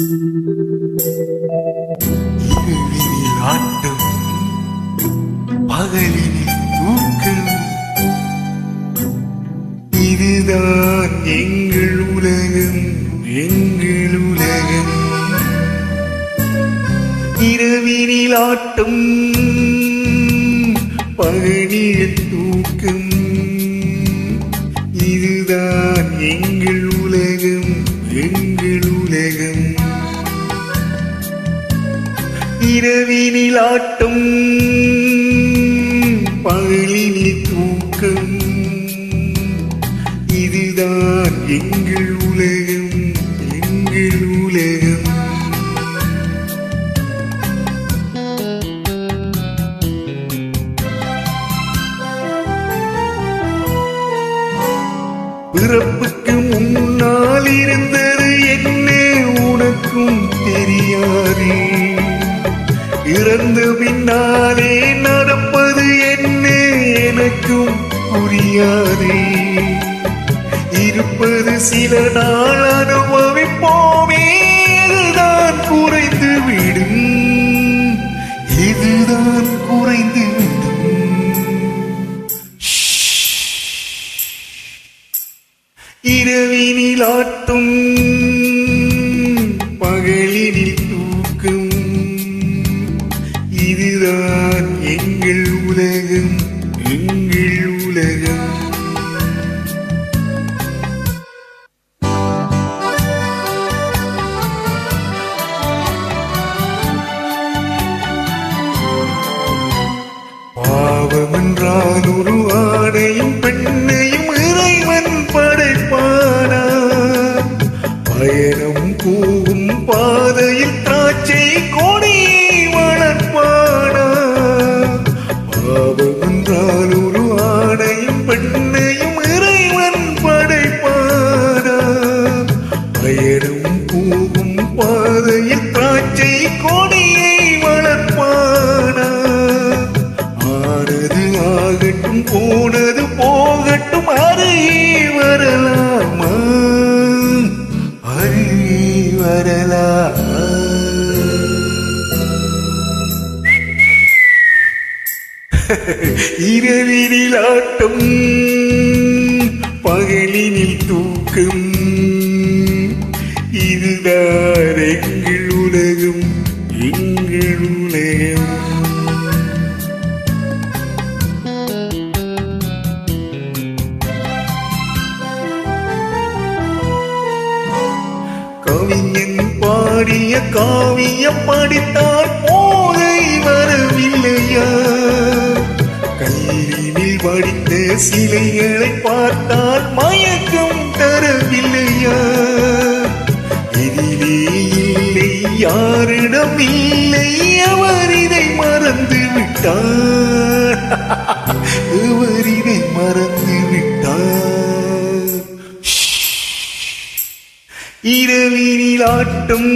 இரவினில் ஆட்டம் பகலினில் தூக்கம் இதுதான் எங்கள் உலகம் எங்கள் உலகம். இரவினில் தூக்கம். இதுதான் எங்கள் இரவினிலாட்டும் ஆட்டம் தூக்கம். இதுதான் எங்கள் உலகம் எங்கள் உலகம். பிறப்புக்கு முன்னால் இருந்தது என்ன உனக்கும் தெரியாது இறந்து பின்னாலே நடப்பது என்ன எனக்கும் புரியாதே. இருப்பது சில நாள் அனுபவிப்போமே இதுதான் குறைந்து விடும். இதுதான் குறைந்து விடும். இரவினில் ஆட்டும் பகலினில் உலகம் பாவமென்றால் ஒரு ஆடையும் பெண்ணையும் இறைவன் படைப்பானா பயணம் கூவும் பாதையில் தான் இரவினில் ஆட்டம் பகலினில் தூக்கம். இதுதான் எங்கள் உலகம் எங்கள் உலகம் கவிஞன் பாடிய காவியம் படித்தார் போதை வரவில்லையா வடித்த சிலைகளை பார்த்தால் மயக்கம் தரவில்லையா? இதிலே இல்லை யாரிடம் இல்லை அவர் இதை மறந்து விட்டார். அவர் இதை மறந்து விட்டார். இரவினில் ஆட்டம்